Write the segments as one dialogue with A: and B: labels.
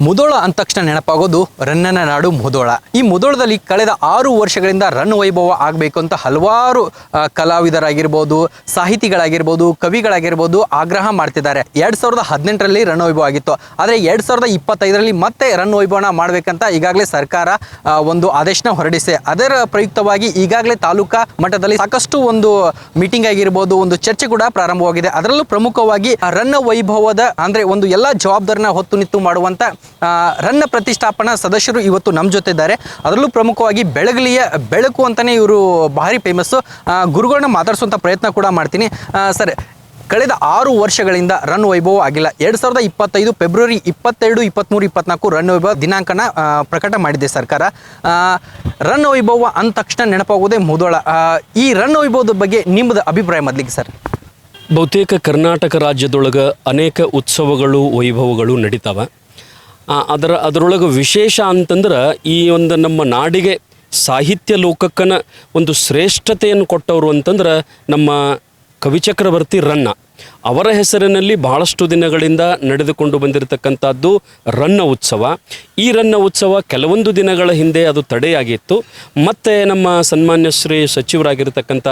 A: ಮುದೋಳ ಅಂದ ತಕ್ಷಣ ನೆನಪಾಗೋದು ರನ್ನನ ನಾಡು ಮುದೋಳ. ಈ ಮುದೋಳದಲ್ಲಿ ಕಳೆದ ಆರು ವರ್ಷಗಳಿಂದ ರನ್ ವೈಭವ ಆಗಬೇಕು ಅಂತ ಹಲವಾರು ಕಲಾವಿದರಾಗಿರ್ಬೋದು ಸಾಹಿತಿಗಳಾಗಿರ್ಬೋದು ಕವಿಗಳಾಗಿರ್ಬೋದು ಆಗ್ರಹ ಮಾಡ್ತಿದ್ದಾರೆ. ಎರಡ್ ಸಾವಿರದ ಹದಿನೆಂಟರಲ್ಲಿ ರನ್ ವೈಭವ ಆಗಿತ್ತು. ಆದರೆ ಎರಡ್ ಸಾವಿರದ ಇಪ್ಪತ್ತೈದರಲ್ಲಿ ಮತ್ತೆ ರನ್ ವೈಭವನ ಮಾಡಬೇಕಂತ ಈಗಾಗಲೇ ಸರ್ಕಾರ ಒಂದು ಆದೇಶನ ಹೊರಡಿಸಿದೆ. ಅದರ ಪ್ರಯುಕ್ತವಾಗಿ ಈಗಾಗಲೇ ತಾಲೂಕಾ ಮಟ್ಟದಲ್ಲಿ ಸಾಕಷ್ಟು ಒಂದು ಮೀಟಿಂಗ್ ಆಗಿರ್ಬೋದು ಒಂದು ಚರ್ಚೆ ಕೂಡ ಪ್ರಾರಂಭವಾಗಿದೆ. ಅದರಲ್ಲೂ ಪ್ರಮುಖವಾಗಿ ಆ ರನ್ನ ವೈಭವದ ಅಂದರೆ ಒಂದು ಎಲ್ಲ ಜವಾಬ್ದಾರಿನ ಹೊತ್ತು ನಿತ್ತು ಮಾಡುವಂತ ಆ, ರನ್ನ ಪ್ರತಿಷ್ಠಾಪನಾ ಸದಸ್ಯರು ಇವತ್ತು ನಮ್ಮ ಜೊತೆ ಇದ್ದಾರೆ ಅದರಲ್ಲೂ ಪ್ರಮುಖವಾಗಿ ಬೆಳಗಲಿಯ ಬೆಳಕು ಅಂತಲೇ ಇವರು ಭಾರಿ ಫೇಮಸ್ಸು ಗುರುಗಳನ್ನ ಮಾತಾಡಿಸುವಂಥ ಪ್ರಯತ್ನ ಕೂಡ ಮಾಡ್ತೀನಿ. ಸರ್, ಕಳೆದ ಆರು ವರ್ಷಗಳಿಂದ ರನ್ ವೈಭವ ಆಗಿಲ್ಲ. ಎರಡು ಸಾವಿರದ ಇಪ್ಪತ್ತೈದು ಫೆಬ್ರವರಿ ಇಪ್ಪತ್ತೆರಡು ಇಪ್ಪತ್ತ್ಮೂರು ಇಪ್ಪತ್ನಾಲ್ಕು ರನ್ ವೈಭವ ದಿನಾಂಕನ ಪ್ರಕಟ ಮಾಡಿದೆ ಸರ್ಕಾರ. ರನ್ ವೈಭವ ಅಂದ ತಕ್ಷಣ ನೆನಪಾಗೋದೇ ಮುದೋಳ. ಈ ರನ್ ವೈಭವದ ಬಗ್ಗೆ ನಿಮ್ಮದ ಅಭಿಪ್ರಾಯ ಮೊದಲಿಗೆ ಸರ್?
B: ಬಹುತೇಕ ಕರ್ನಾಟಕ ರಾಜ್ಯದೊಳಗೆ ಅನೇಕ ಉತ್ಸವಗಳು, ವೈಭವಗಳು ನಡೀತಾವೆ. ಅದರ, ಅದರೊಳಗೆ ವಿಶೇಷ ಅಂತಂದ್ರೆ ಈ ಒಂದು ನಮ್ಮ ನಾಡಿಗೆ ಸಾಹಿತ್ಯ ಲೋಕಕ್ಕನ ಒಂದು ಶ್ರೇಷ್ಠತೆಯನ್ನು ಕೊಟ್ಟವರು ಅಂತಂದ್ರೆ ನಮ್ಮ ಕವಿಚಕ್ರವರ್ತಿ ರನ್ನ. ಅವರ ಹೆಸರಿನಲ್ಲಿ ಬಹಳಷ್ಟು ದಿನಗಳಿಂದ ನಡೆದುಕೊಂಡು ಬಂದಿರತಕ್ಕಂಥದ್ದು ರನ್ನ ಉತ್ಸವ. ಈ ರನ್ನ ಉತ್ಸವ ಕೆಲವೊಂದು ದಿನಗಳ ಹಿಂದೆ ಅದು ತಡೆಯಾಗಿತ್ತು. ಮತ್ತು ನಮ್ಮ ಸನ್ಮಾನ್ಯ ಶ್ರೀ ಸಚಿವರಾಗಿರ್ತಕ್ಕಂಥ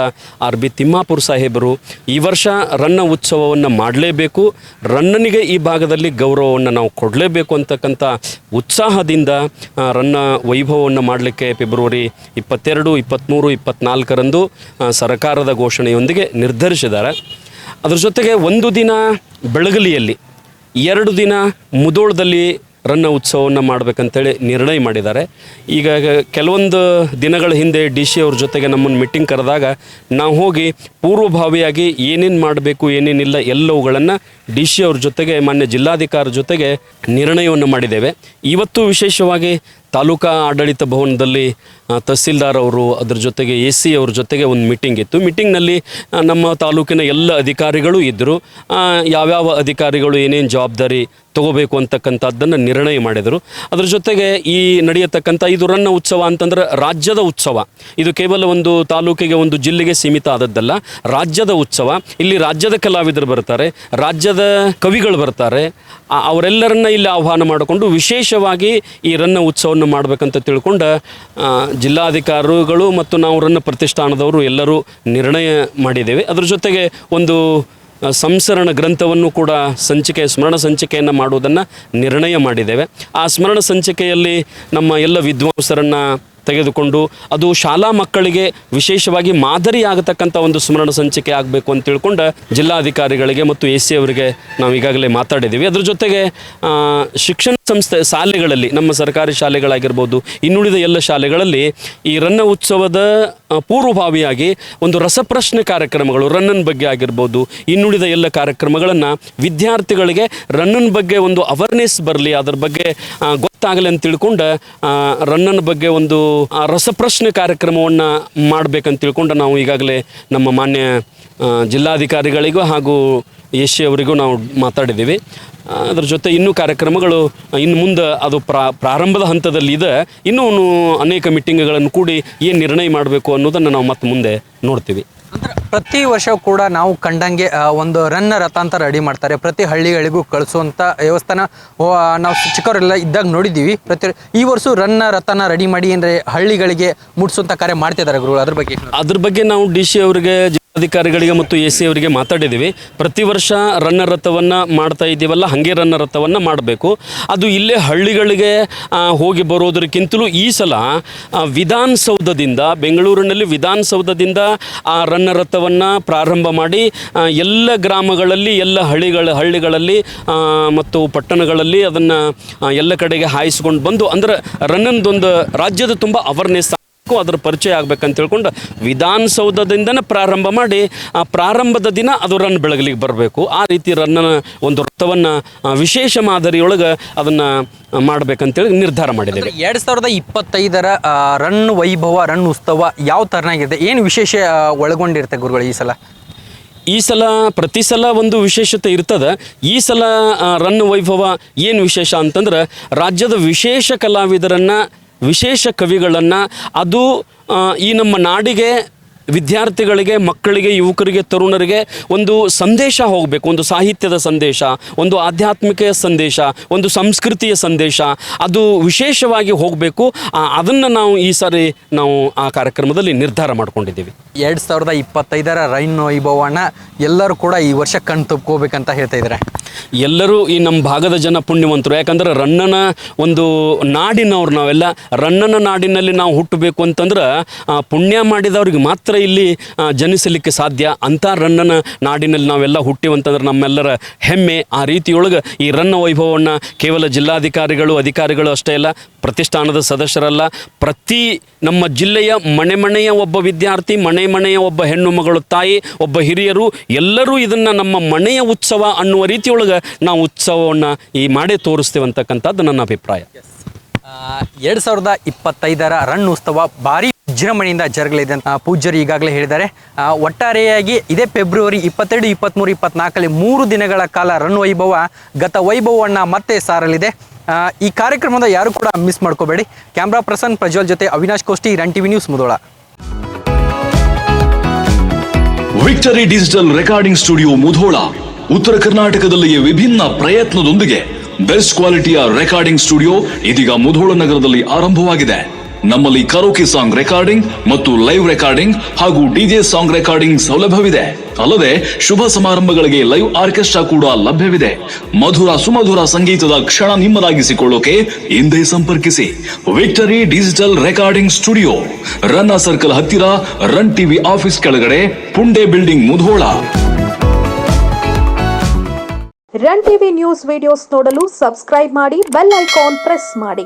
B: ಆರ್ ಬಿ ತಿಮ್ಮಾಪುರ್ ಸಾಹೇಬರು ಈ ವರ್ಷ ರನ್ನ ಉತ್ಸವವನ್ನು ಮಾಡಲೇಬೇಕು. ರನ್ನನಿಗೆ ಈ ಭಾಗದಲ್ಲಿ ಗೌರವವನ್ನು ನಾವು ಕೊಡಲೇಬೇಕು ಅಂತಕ್ಕಂಥ ಉತ್ಸಾಹದಿಂದ ರನ್ನ ವೈಭವವನ್ನು ಮಾಡಲಿಕ್ಕೆ ಫೆಬ್ರವರಿ ಇಪ್ಪತ್ತೆರಡು ಇಪ್ಪತ್ತ್ಮೂರು ಇಪ್ಪತ್ತ್ನಾಲ್ಕರಂದು ಸರ್ಕಾರದ ಘೋಷಣೆಯೊಂದಿಗೆ ನಿರ್ಧರಿಸಿದ್ದಾರೆ. ಅದ್ರ ಜೊತೆಗೆ ಒಂದು ದಿನ ಬೆಳಗಲಿಯಲ್ಲಿ, ಎರಡು ದಿನ ಮುದೋಳದಲ್ಲಿ ರನ್ನ ಉತ್ಸವವನ್ನು ಮಾಡಬೇಕಂತೇಳಿ ನಿರ್ಣಯ ಮಾಡಿದ್ದಾರೆ. ಈಗ ಕೆಲವೊಂದು ದಿನಗಳ ಹಿಂದೆ ಡಿ ಸಿ ಅವ್ರ ಜೊತೆಗೆ ನಮ್ಮನ್ನು ಮೀಟಿಂಗ್ ಕರೆದಾಗ ನಾವು ಹೋಗಿ ಪೂರ್ವಭಾವಿಯಾಗಿ ಏನೇನು ಮಾಡಬೇಕು, ಏನೇನಿಲ್ಲ ಎಲ್ಲವುಗಳನ್ನು ಡಿ ಸಿ ಅವ್ರ ಜೊತೆಗೆ, ಮಾನ್ಯ ಜಿಲ್ಲಾಧಿಕಾರಿ ಜೊತೆಗೆ ನಿರ್ಣಯವನ್ನು ಮಾಡಿದ್ದೇವೆ. ಇವತ್ತು ವಿಶೇಷವಾಗಿ ತಾಲೂಕಾ ಆಡಳಿತ ಭವನದಲ್ಲಿ ತಹಸೀಲ್ದಾರ್ ಅವರು ಅದ್ರ ಜೊತೆಗೆ ಎ ಸಿ ಅವ್ರ ಜೊತೆಗೆ ಒಂದು ಮೀಟಿಂಗ್ ಇತ್ತು. ಮೀಟಿಂಗ್ನಲ್ಲಿ ನಮ್ಮ ತಾಲೂಕಿನ ಎಲ್ಲ ಅಧಿಕಾರಿಗಳು ಇದ್ದರು ಯಾವ್ಯಾವ ಅಧಿಕಾರಿಗಳು, ಏನೇನು ಜವಾಬ್ದಾರಿ ತಗೋಬೇಕು ಅಂತಕ್ಕಂಥದ್ದನ್ನು ನಿರ್ಣಯ ಮಾಡಿದರು. ಅದರ ಜೊತೆಗೆ ಈ ನಡೆಯತಕ್ಕಂಥ ಇದು ರನ್ನ ಉತ್ಸವ ಅಂತಂದ್ರೆ ರಾಜ್ಯದ ಉತ್ಸವ. ಇದು ಕೇವಲ ಒಂದು ತಾಲೂಕಿಗೆ ಒಂದು ಜಿಲ್ಲೆಗೆ ಸೀಮಿತ ಆದದ್ದಲ್ಲ, ರಾಜ್ಯದ ಉತ್ಸವ. ಇಲ್ಲಿ ರಾಜ್ಯದ ಕಲಾವಿದರು ಬರ್ತಾರೆ, ರಾಜ್ಯದ ಕವಿಗಳು ಬರ್ತಾರೆ ಅವರೆಲ್ಲರನ್ನ ಇಲ್ಲಿ ಆಹ್ವಾನ ಮಾಡಿಕೊಂಡು ವಿಶೇಷವಾಗಿ ಈ ರನ್ನ ಉತ್ಸವವನ್ನು ಮಾಡಬೇಕಂತ ತಿಳ್ಕೊಂಡು ಜಿಲ್ಲಾಧಿಕಾರಿಗಳು ಮತ್ತು ನಾವು ರನ್ನ ಪ್ರತಿಷ್ಠಾನದವರು ಎಲ್ಲರೂ ನಿರ್ಣಯ ಮಾಡಿದ್ದೇವೆ. ಅದರ ಜೊತೆಗೆ ಒಂದು ಸಂಸರಣ ಗ್ರಂಥವನ್ನು ಕೂಡ ಸಂಚಿಕೆ, ಸ್ಮರಣ ಸಂಚಿಕೆಯನ್ನು ಮಾಡುವುದನ್ನು ನಿರ್ಣಯ ಮಾಡಿದ್ದೇವೆ. ಆ ಸ್ಮರಣ ಸಂಚಿಕೆಯಲ್ಲಿ ನಮ್ಮ ಎಲ್ಲ ವಿದ್ವಾಂಸರನ್ನು ತೆಗೆದುಕೊಂಡು ಅದು ಶಾಲಾ ಮಕ್ಕಳಿಗೆ ವಿಶೇಷವಾಗಿ ಮಾದರಿ ಆಗತಕ್ಕಂಥ ಒಂದು ಸ್ಮರಣ ಸಂಚಿಕೆ ಆಗಬೇಕು ಅಂತ ತಿಳ್ಕೊಂಡು ಜಿಲ್ಲಾಧಿಕಾರಿಗಳಿಗೆ ಮತ್ತು ಎ ಸಿ ಅವರಿಗೆ ನಾವು ಈಗಾಗಲೇ ಮಾತಾಡಿದ್ದೀವಿ. ಅದರ ಜೊತೆಗೆ ಶಿಕ್ಷಣ ಸಂಸ್ಥೆ ಶಾಲೆಗಳಲ್ಲಿ, ನಮ್ಮ ಸರ್ಕಾರಿ ಶಾಲೆಗಳಾಗಿರ್ಬೋದು, ಇನ್ನುಳಿದ ಎಲ್ಲ ಶಾಲೆಗಳಲ್ಲಿ ಈ ರನ್ನ ಉತ್ಸವದ ಪೂರ್ವಭಾವಿಯಾಗಿ ಒಂದು ರಸಪ್ರಶ್ನೆ ಕಾರ್ಯಕ್ರಮಗಳು, ರನ್ನನ್ ಬಗ್ಗೆ ಆಗಿರ್ಬೋದು, ಇನ್ನುಳಿದ ಎಲ್ಲ ಕಾರ್ಯಕ್ರಮಗಳನ್ನು ವಿದ್ಯಾರ್ಥಿಗಳಿಗೆ ರನ್ನನ್ ಬಗ್ಗೆ ಒಂದು ಅವೇರ್ನೆಸ್ ಬರಲಿ, ಅದರ ಬಗ್ಗೆ ಗೊತ್ತಾಗಲಿ ಅಂತ ತಿಳ್ಕೊಂಡು ರನ್ನನ್ ಬಗ್ಗೆ ಒಂದು ರಸಪ್ರಶ್ನೆ ಕಾರ್ಯಕ್ರಮವನ್ನು ಮಾಡಬೇಕಂತ ತಿಳ್ಕೊಂಡು ನಾವು ಈಗಾಗಲೇ ನಮ್ಮ ಮಾನ್ಯ ಜಿಲ್ಲಾಧಿಕಾರಿಗಳಿಗೂ ಹಾಗೂ ಎಸ್ ಅವರಿಗೂ ನಾವು ಮಾತಾಡಿದ್ದೀವಿ. ಅದ್ರ ಜೊತೆ ಇನ್ನೂ ಕಾರ್ಯಕ್ರಮಗಳು ಇನ್ನು ಮುಂದೆ ಅದು ಪ್ರಾ ಪ್ರಾರಂಭದ ಹಂತದಲ್ಲಿ ಇದೆ. ಇನ್ನೂ ಅನೇಕ ಮೀಟಿಂಗ್ಗಳನ್ನು ಕೂಡಿ ಏನು ನಿರ್ಣಯ ಮಾಡಬೇಕು ಅನ್ನೋದನ್ನು ನಾವು ಮತ್ತೆ ಮುಂದೆ ನೋಡ್ತೀವಿ.
A: ಅಂದ್ರೆ ಪ್ರತಿ ವರ್ಷ ಕೂಡ ನಾವು ಕಂಡಂಗೆ ಒಂದು ರನ್ನ ರಥಾಂತ ರೆಡಿ ಮಾಡ್ತಾರೆ. ಪ್ರತಿ ಹಳ್ಳಿಗಳಿಗೂ ಕಳಿಸುವಂತ ವ್ಯವಸ್ಥೆನ ನಾವು ಚಿಕ್ಕವರೆಲ್ಲ ಇದ್ದಾಗ ನೋಡಿದ್ದೀವಿ. ಪ್ರತಿ ಈ ವರ್ಷ ರನ್ನ ರಥನ ರೆಡಿ ಮಾಡಿ ಅಂದ್ರೆ ಹಳ್ಳಿಗಳಿಗೆ ಮುಟ್ಸುವಂತ ಕಾರ್ಯ ಮಾಡ್ತಿದ್ದಾರೆ ಗುರುಗಳು. ಅದ್ರ ಬಗ್ಗೆ?
B: ಅದ್ರ ಬಗ್ಗೆ ನಾವು ಡಿ ಸಿ ಅವರಿಗೆ ಜಿಲ್ಲಾಧಿಕಾರಿಗಳಿಗೆ ಮತ್ತು ಎ ಸಿ ಅವರಿಗೆ ಮಾತಾಡಿದ್ದೀವಿ. ಪ್ರತಿ ವರ್ಷ ರನ್ನ ರಥವನ್ನು ಮಾಡ್ತಾ ಇದ್ದೀವಲ್ಲ, ಹಾಗೆ ರನ್ನ ರಥವನ್ನು ಮಾಡಬೇಕು. ಅದು ಇಲ್ಲೇ ಹಳ್ಳಿಗಳಿಗೆ ಹೋಗಿ ಬರೋದಕ್ಕಿಂತಲೂ ಈ ಸಲ ವಿಧಾನಸೌಧದಿಂದ, ಬೆಂಗಳೂರಿನಲ್ಲಿ ವಿಧಾನಸೌಧದಿಂದ ಆ ರನ್ನ ರಥವನ್ನು ಪ್ರಾರಂಭ ಮಾಡಿ ಎಲ್ಲ ಗ್ರಾಮಗಳಲ್ಲಿ, ಎಲ್ಲ ಹಳ್ಳಿಗಳ ಹಳ್ಳಿಗಳಲ್ಲಿ ಮತ್ತು ಪಟ್ಟಣಗಳಲ್ಲಿ ಅದನ್ನು ಎಲ್ಲ ಕಡೆಗೆ ಹಾಯಿಸ್ಕೊಂಡು ಬಂದು, ಅಂದ್ರೆ ರನ್ನಂದೊಂದು ರಾಜ್ಯದ ತುಂಬ ಅವೇರ್ನೆಸ್ ಬೇಕು, ಅದರ ಪರಿಚಯ ಆಗ್ಬೇಕಂತ ತಿಳ್ಕೊಂಡು ವಿಧಾನಸೌಧದಿಂದನೇ ಪ್ರಾರಂಭ ಮಾಡಿ ಆ ಪ್ರಾರಂಭದ ದಿನ ಅದು ರನ್ ಬೆಳಗಲಿಗೆ ಬರಬೇಕು. ಆ ರೀತಿ ರನ್ನ ಒಂದು ವೃತ್ತವನ್ನು ವಿಶೇಷ ಮಾದರಿಯೊಳಗೆ ಅದನ್ನು ಮಾಡಬೇಕಂತೇಳಿ ನಿರ್ಧಾರ ಮಾಡಿದ್ದೇವೆ.
A: ಎರಡು ಸಾವಿರದ ಇಪ್ಪತ್ತೈದರ ರನ್ ವೈಭವ ರನ್ ಉತ್ಸವ ಯಾವ ತರನಾಗಿದೆ ಏನು ವಿಶೇಷ ಒಳಗೊಂಡಿರುತ್ತೆ ಗುರುಗಳು ಈ ಸಲ?
B: ಈ ಸಲ ಪ್ರತಿ ಸಲ ಒಂದು ವಿಶೇಷತೆ ಇರ್ತದೆ. ಈ ಸಲ ರನ್ ವೈಭವ ಏನು ವಿಶೇಷ ಅಂತಂದ್ರೆ ರಾಜ್ಯದ ವಿಶೇಷ ಕಲಾವಿದರನ್ನು ವಿಶೇಷ ಕವಿಗಳನ್ನು ಅದು ಈ ನಮ್ಮ ನಾಡಿಗೆ ವಿದ್ಯಾರ್ಥಿಗಳಿಗೆ ಮಕ್ಕಳಿಗೆ ಯುವಕರಿಗೆ ತರುಣರಿಗೆ ಒಂದು ಸಂದೇಶ ಹೋಗಬೇಕು. ಒಂದು ಸಾಹಿತ್ಯದ ಸಂದೇಶ ಒಂದು ಆಧ್ಯಾತ್ಮಿಕ ಸಂದೇಶ ಒಂದು ಸಂಸ್ಕೃತಿಯ ಸಂದೇಶ. ಅದು ವಿಶೇಷವಾಗಿ ಹೋಗಬೇಕು. ಅದನ್ನು ನಾವು ಈ ಸಾರಿ ನಾವು ಆ ಕಾರ್ಯಕ್ರಮದಲ್ಲಿ ನಿರ್ಧಾರ ಮಾಡ್ಕೊಂಡಿದ್ದೀವಿ.
A: ಎರಡು ಸಾವಿರದ ಇಪ್ಪತ್ತೈದರ ರೈನ್ ವೈಭವನ ಎಲ್ಲರೂ ಕೂಡ ಈ ವರ್ಷ ಕಣ್ ತುಪ್ಕೋಬೇಕಂತ ಹೇಳ್ತಾ ಇದ್ದಾರೆ.
B: ಎಲ್ಲರೂ ಈ ನಮ್ಮ ಭಾಗದ ಜನ ಪುಣ್ಯವಂತರು. ಯಾಕಂದ್ರೆ ರನ್ನನ ಒಂದು ನಾಡಿನವ್ರು ನಾವೆಲ್ಲ. ರನ್ನನ ನಾಡಿನಲ್ಲಿ ನಾವು ಹುಟ್ಟಬೇಕು ಅಂತಂದ್ರೆ ಪುಣ್ಯ ಮಾಡಿದವ್ರಿಗೆ ಮಾತ್ರ ಇಲ್ಲಿ ಜನಿಸಲಿಕ್ಕೆ ಸಾಧ್ಯ ಅಂಥ ರನ್ನನ ನಾಡಿನಲ್ಲಿ ನಾವೆಲ್ಲ ಹುಟ್ಟಿವಂತಂದ್ರೆ ನಮ್ಮೆಲ್ಲರ ಹೆಮ್ಮೆ. ಆ ರೀತಿಯೊಳಗೆ ಈ ರನ್ನ ವೈಭವವನ್ನು ಕೇವಲ ಜಿಲ್ಲಾಧಿಕಾರಿಗಳು, ಅಧಿಕಾರಿಗಳು ಅಷ್ಟೇ ಅಲ್ಲ, ಪ್ರತಿಷ್ಠಾನದ ಸದಸ್ಯರಲ್ಲ, ಪ್ರತಿ ನಮ್ಮ ಜಿಲ್ಲೆಯ ಮನೆ ಮನೆಯ ಒಬ್ಬ ವಿದ್ಯಾರ್ಥಿ, ಮನೆ ಮನೆಯ ಒಬ್ಬ ಹೆಣ್ಣು ಮಗಳು, ತಾಯಿ, ಒಬ್ಬ ಹಿರಿಯರು, ಎಲ್ಲರೂ ಇದನ್ನು ನಮ್ಮ ಮನೆಯ ಉತ್ಸವ ಅನ್ನುವ ರೀತಿಯೊಳಗೆ ನಾವು ಉತ್ಸವವನ್ನು ಈ ಮಾಡೇ ತೋರಿಸ್ತೇವೆ ಅಂತಕ್ಕಂಥದ್ದು ನನ್ನ ಅಭಿಪ್ರಾಯ.
A: ಎರಡು ಸಾವಿರದ ಇಪ್ಪತ್ತೈದರ ರನ್ ಉತ್ಸವ ಭಾರಿ ವಿಜೃಂಭಣೆಯಿಂದ ಜರುಗಲಿದೆ ಅಂತ ಪೂಜ್ಯರು ಈಗಾಗಲೇ ಹೇಳಿದ್ದಾರೆ. ಒಟ್ಟಾರೆಯಾಗಿ ಇದೇ ಫೆಬ್ರವರಿ ಇಪ್ಪತ್ತೆರಡು ಇಪ್ಪತ್ತ್ಮೂರು ಇಪ್ಪತ್ನಾಲ್ಕಲ್ಲಿ ಮೂರು ದಿನಗಳ ಕಾಲ ರನ್ ವೈಭವ, ಗತ ವೈಭವವನ್ನು ಮತ್ತೆ ಸಾರಲಿದೆ. ಈ ಕಾರ್ಯಕ್ರಮದ ಯಾರು ಕೂಡ ಮಿಸ್ ಮಾಡ್ಕೋಬೇಡಿ. ಕ್ಯಾಮ್ರಾ ಪ್ರಸನ್ ಪ್ರಜ್ವಲ್ ಜೊತೆ Avinash Koshti Run TV news Mudhol.
C: Victory digital recording studio Mudhol, ಉತ್ತರ ಕರ್ನಾಟಕದಲ್ಲಿಯೇ ವಿಭಿನ್ನ ಪ್ರಯತ್ನದೊಂದಿಗೆ ಬೆಸ್ಟ್ ಕ್ವಾಲಿಟಿಯ ರೆಕಾರ್ಡಿಂಗ್ ಸ್ಟುಡಿಯೋ ಇದೀಗ ಮುಧೋಳ ನಗರದಲ್ಲಿ ಆರಂಭವಾಗಿದೆ. ನಮ್ಮಲ್ಲಿ ಕರೋಕಿ ಸಾಂಗ್ ರೆಕಾರ್ಡಿಂಗ್ ಮತ್ತು ಲೈವ್ ರೆಕಾರ್ಡಿಂಗ್ ಹಾಗೂ ಡಿಜೆ ಸಾಂಗ್ ರೆಕಾರ್ಡಿಂಗ್ ಸೌಲಭ್ಯವಿದೆ. ಅಲ್ಲದೆ ಶುಭ ಸಮಾರಂಭಗಳಿಗೆ ಲೈವ್ ಆರ್ಕೆಸ್ಟ್ರಾ ಕೂಡ ಲಭ್ಯವಿದೆ. ಮಧುರ ಸುಮಧುರ ಸಂಗೀತದ ಕ್ಷಣ ನಿಮ್ಮದಾಗಿಸಿಕೊಳ್ಳೋಕೆ ಹಿಂದೆ ಸಂಪರ್ಕಿಸಿ. Victory digital recording studio Ranna circle ಹತ್ತಿರ ರನ್ ಟಿವಿ ಆಫೀಸ್ ಕೆಳಗಡೆ, Punde building Mudhol.
D: Run TV news videos ನೋಡಲು ಸಬ್ಸ್ಕ್ರೈಬ್ ಮಾಡಿ ಬೆಲ್ ಐಕಾನ್ ಪ್ರೆಸ್ ಮಾಡಿ.